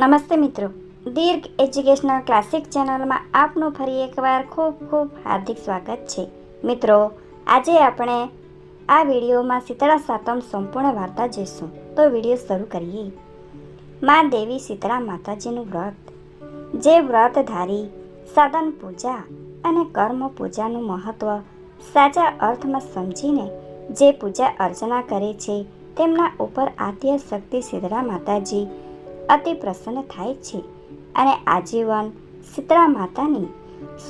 નમસ્તે મિત્રો. દીર્ઘ educational classic ચેનલમાં આપનું ફરી એકવાર ખૂબ ખૂબ હાર્દિક સ્વાગત છે. મિત્રો, આજે આપણે આ વિડીયોમાં શીતળા સાતમ સંપૂર્ણ વાર્તા જોઈશું. તો વીડિયો શરૂ કરીએ. મા દેવી શીતળા માતાજીનું વ્રત. જે વ્રત ધારી સાધન પૂજા અને કર્મ પૂજાનું મહત્વ સાચા અર્થમાં સમજીને જે પૂજા અર્ચના કરે છે, તેમના ઉપર આદ્ય શક્તિ શીતળા માતાજી અતિ પ્રસન્ન થાય છે અને આજીવન શીતળા માતાની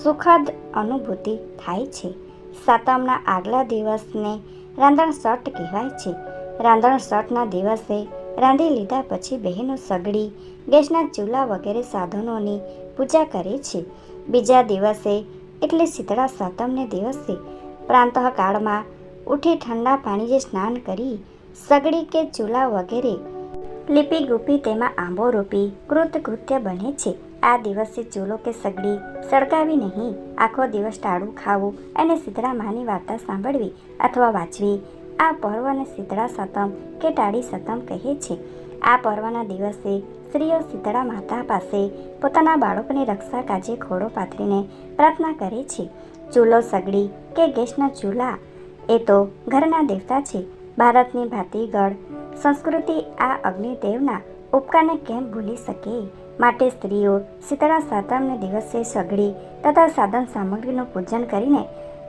સુખદ અનુભૂતિ થાય છે. સાતમના આગલા દિવસને રાંધણ સટ કહેવાય છે. રાંધણ સટના દિવસે રાંધી લીધા પછી બહેનો સગડી, ગેસના ચૂલા વગેરે સાધનોની પૂજા કરે છે. બીજા દિવસે, એટલે શીતળા સાતમને દિવસે, પ્રાંતઃકાળમાં ઉઠી ઠંડા પાણીએ સ્નાન કરી, સગડી કે ચૂલા વગેરે લીપી ગુપી તેમાં આંબો રોપી કૃતકૃત્ય બને છે. આ દિવસે ચૂલો કે સગડી સળગાવી નહીં. આખો દિવસ ટાળું ખાવું અને શીતળા માની વાર્તા સાંભળવી અથવા વાંચવી. આ પર્વને શીતળા સતમ કે ટાળી સતમ કહે છે. આ પર્વના દિવસે સ્ત્રીઓ શીતળા માતા પાસે પોતાના બાળકોની રક્ષા કાજે ખોડો પાથરીને પ્રાર્થના કરે છે. ચૂલો સગડી કે ગેસના ચૂલા એ તો ઘરના દેવતા છે. ભારતની ભાતીગળ સંસ્કૃતિ આ અગ્નિદેવના ઉપકારને કેમ ભૂલી શકે? માટે સ્ત્રીઓ શીતળા સાતમને દિવસે સગડી તથા સાધન સામગ્રીનું પૂજન કરીને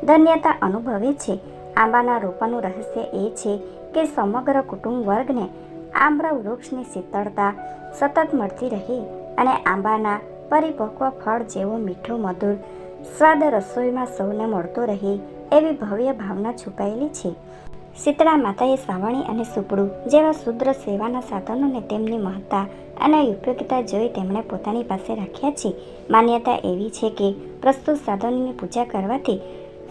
ધન્યતા અનુભવે છે. આંબાના રોપાનું રહસ્ય એ છે કે સમગ્ર કુટુંબ વર્ગને આંબ્ર વૃક્ષની શીતળતા સતત મળતી રહે અને આંબાના પરિપક્વ ફળ જેવો મીઠો મધુર, સ્વાદ રસોઈમાં સૌને મળતો રહે એવી ભવ્ય ભાવના છુપાયેલી છે. શીતળા માતાએ સાવણી અને સુપડું જેવા શુદ્ર સેવાના સાધનોને તેમની મહત્તા અને ઉપયોગિતા જોઈ તેમણે પોતાની પાસે રાખ્યા છે. માન્યતા એવી છે કે પ્રસ્તુત સાધનોની પૂજા કરવાથી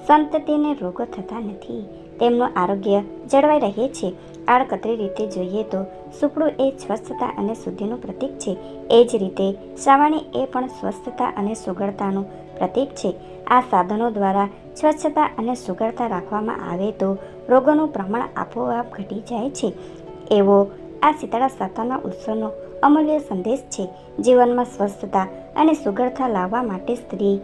સંતતિને રોગો થતા નથી. તેમનું આરોગ્ય જળવાઈ રહે છે. આડકતરી રીતે જોઈએ તો સુપડું એ સ્વસ્થતા અને શુદ્ધિનું પ્રતીક છે. એ જ રીતે શ્રાવણી એ પણ સ્વસ્થતા અને સુગળતાનું પ્રતીક છે. આ સાધનો દ્વારા સ્વચ્છતા અને સુગળતા રાખવામાં આવે તો રોગોનું પ્રમાણ આપોઆપ ઘટી જાય છે. એવો આ શીતળા સાતમના ઉત્સવનો અમૂલ્ય સંદેશ છે. જીવનમાં સ્વસ્થતા અને સુગળતા લાવવા માટે સ્ત્રી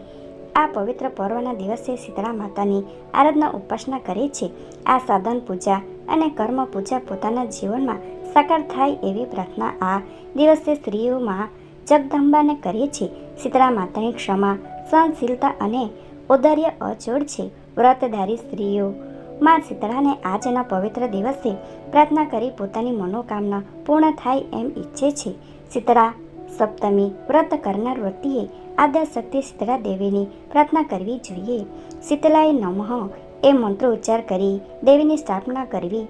આ પવિત્ર પર્વના દિવસે શીતળા માતાની આરાધના ઉપાસના કરે છે. આ સાધન પૂજા અને કર્મ પૂજા પોતાના જીવનમાં સાકાર થાય એવી પ્રાર્થના આ દિવસે સ્ત્રીઓમાં જગદંબાને કરે છે. શીતળા માતાની ક્ષમા, સહનશીલતા અને ઔદાર્ય અચોડ છે. વ્રતધારી સ્ત્રીઓ માં શીતળાને આજના પવિત્ર દિવસે પ્રાર્થના કરી પોતાની મનોકામના પૂર્ણ થાય એમ ઈચ્છે છે. શીતળા સપ્તમી વ્રત કરનાર વ્યક્તિએ આદ્ય શીતળા દેવીની પ્રાર્થના કરવી જોઈએ. શીતળાએ નમઃ એ મંત્રો ઉચ્ચાર કરી દેવીની સ્થાપના કરવી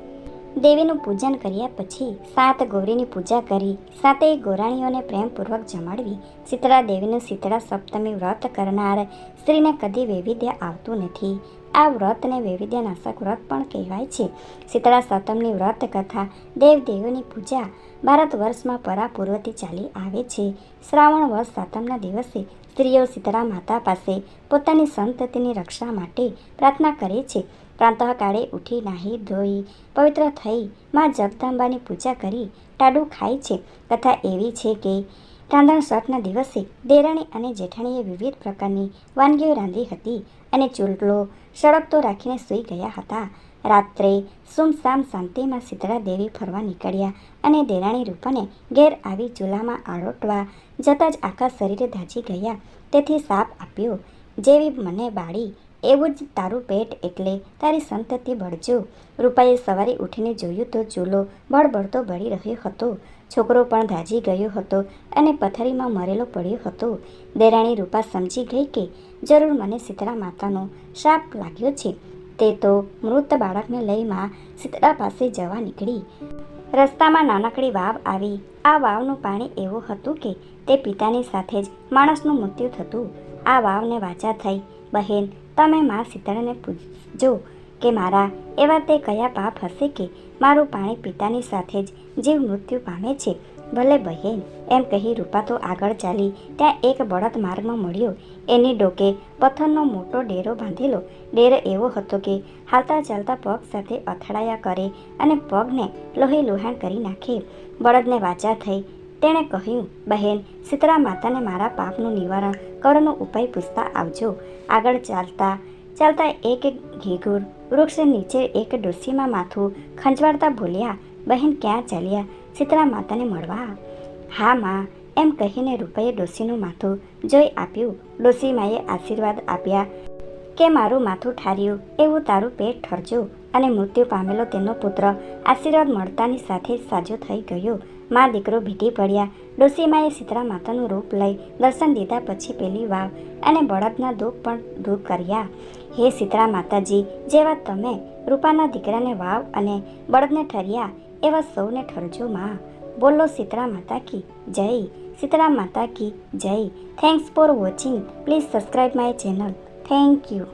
દેવીનું પૂજન કર્યા પછી સાત ગૌરીની પૂજા કરી, સાતેય ગોરાણીઓને પ્રેમપૂર્વક જમાડવી, શીતળા દેવીનું શીતળા સપ્તમી વ્રત કરનાર સ્ત્રીને કદી વૈવિધ્ય આવતું નથી. આ વ્રતને વૈવિધ્યનાશક વ્રત પણ કહેવાય છે. શીતળા સપ્તમની વ્રત કથા દેવદેવીની પૂજા ભારત વર્ષમાં પરાપૂર્વથી ચાલી આવે છે. શ્રાવણ વર્ષ સાતમના દિવસે સ્ત્રીઓ શીતળા માતા પાસે પોતાની સંતતિની રક્ષા માટે પ્રાર્થના કરે છે. પ્રાંતઃકાળે ઉઠી નાહી ધોઈ, પવિત્ર થઈ માં જગદંબાની પૂજા કરી ટાડું ખાય છે. કથા એવી છે કે રાંધણ સઠના દિવસે દેરાણી અને જેઠાણીએ વિવિધ પ્રકારની વાનગીઓ રાંધી હતી અને ચૂંટલો સળગતો રાખીને સૂઈ ગયા હતા. રાત્રે સુમસામ શાંતિમાં શીતળા દેવી ફરવા નીકળ્યા અને દેરાણી રૂપને ઘેર આવી ચૂલામાં આળોટવા જતાં જ આખા શરીરે ધાજી ગયા. તેથી સાપ આપ્યો. જેવી મને બાળી એવું જ તારું પેટ એટલે તારી સંતતિ બળજો. રૂપાએ સવારે ઉઠીને જોયું તો ચૂલો બળબળતો બળી રહ્યો હતો. છોકરો પણ ધાજી ગયો હતો અને પથારીમાં મરેલો પડ્યો હતો. દેરાણી રૂપા સમજી ગઈ કે જરૂર મને શીતળા માતાનો શાપ લાગ્યો છે. તે તો મૃત બાળકને લઈ માં શીતળા પાસે જવા નીકળી. રસ્તામાં નાનકડી વાવ આવી. આ વાવનું પાણી એવું હતું કે તે પિતાની સાથે જ માણસનું મૃત્યુ થતું. આ વાવને વાચા થઈ બહેન તમે મા શીતળને પૂછજો કે મારા એવા તે કયા પાપ હશે કે મારું પાણી પિતાની સાથે જ જીવ મૃત્યુ પામે છે, ભલે બહેન, એમ કહી રૂપા તો આગળ ચાલી ત્યાં એક બળદ માર્ગમાં મળ્યો. એની ડોકે પથ્થરનો મોટો ડેરો બાંધેલો. ડેરો એવો હતો કે હાલતા ચાલતા પગ સાથે અથડાયા કરે અને પગને લોહી લોહાણ કરી નાખે. બળદને વાચા થઈ તેણે કહ્યું, બહેન શીતળા માતાને મારા પાપનું નિવારણ કરવાનો ઉપાય પૂછતા આવજો. આગળ ચાલતા ચાલતા એક ઘેઘુર વૃક્ષ નીચે એક ડોસીમાં માથું ખંજવાડતા બોલ્યા, બહેન, ક્યાં ચાલ્યા? શીતળા માતાને મળવા. હા, માં, એમ કહીને રૂપાએ ડોસીનું માથું જોઈ આપ્યું. ડોસીમાએ આશીર્વાદ આપ્યા કે મારું માથું ઠાર્યું, એવું તારું પેટ ઠરજો. અને મૃત્યુ પામેલો તેનો પુત્ર આશીર્વાદ મળતાની સાથે સાજો થઈ ગયો. મા દીકરો ભીટી પડ્યા. ડોસીમાએ સીતરા માતાનું રૂપ લઈ દર્શન દીધા પછી પેલી વાવ અને બળદના દુઃખ પણ દૂર કર્યા. હે સીતરા માતાજી જેવા તમે રૂપાના દીકરાને વાવ અને બળદને ઠર્યા, એવા સૌને ઠરજો માં. બોલો સીતરા માતા કી જય. સીતરા માતા કી જય. Thanks for watching please subscribe my channel thank you